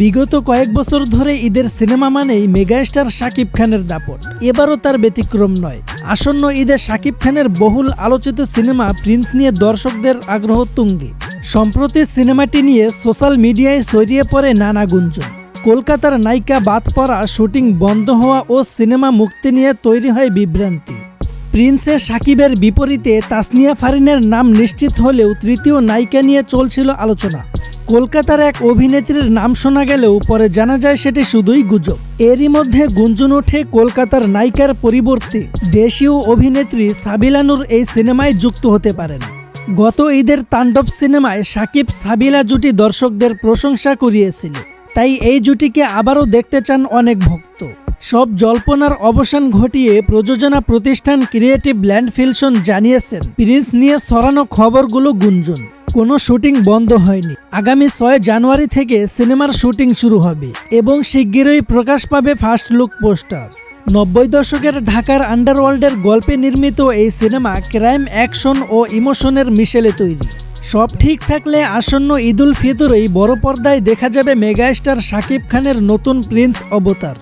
বিগত কয়েক বছর ধরে ঈদের সিনেমা মানেই মেগাস্টার শাকিব খানের দাপট। এবারও তার ব্যতিক্রম নয়। আসন্ন ঈদে শাকিব খানের বহুল আলোচিত সিনেমা প্রিন্স নিয়ে দর্শকদের আগ্রহ তুঙ্গে। সম্প্রতি সিনেমাটি নিয়ে সোশ্যাল মিডিয়ায় ছড়িয়ে পড়ে নানা গুঞ্জন। কলকাতার নায়িকা বাদ পড়া শুটিং বন্ধ হওয়া ও সিনেমা মুক্তি নিয়ে তৈরি হয় বিভ্রান্তি। প্রিন্সে সাকিবের বিপরীতে তাসনিয়া ফারিনের নাম নিশ্চিত হলেও তৃতীয় নায়িকা নিয়ে চলছিল আলোচনা। কলকাতার এক অভিনেত্রীর নাম শোনা গেলেও পরে জানা যায় সেটি শুধুই গুজব। এরই মধ্যে গুঞ্জন ওঠে কলকাতার নায়িকার পরিবর্তে। দেশীয় অভিনেত্রী সাবিলানুর এই সিনেমায় যুক্ত হতে পারেন। গত ঈদের তাণ্ডব সিনেমায় সাকিব সাবিলা জুটি দর্শকদের প্রশংসা করিয়েছিল তাই এই জুটিকে আবারও দেখতে চান অনেক ভক্ত। সব জল্পনার অবসান ঘটিয়ে প্রযোজনা প্রতিষ্ঠান ক্রিয়েটিভ ল্যান্ড ফিলশন জানিয়েছেন। প্রিন্স নিয়ে সরানো খবরগুলো গুঞ্জন। কোনো শুটিং বন্ধ হয়নি। আগামী ছয় জানুয়ারি থেকে সিনেমার শুটিং শুরু হবে এবং শিগগিরই প্রকাশ পাবে ফার্স্ট লুক পোস্টার। নব্বই দশকের ঢাকার আন্ডারওয়ার্ল্ডের গল্পে নির্মিত এই সিনেমা ক্রাইম, অ্যাকশন ও ইমোশনের মিশেলে তৈরি। সব ঠিক থাকলে আসন্ন ঈদুল ফিতরেই বড় পর্দায় দেখা যাবে মেগাস্টার শাকিব খানের নতুন প্রিন্স অবতার।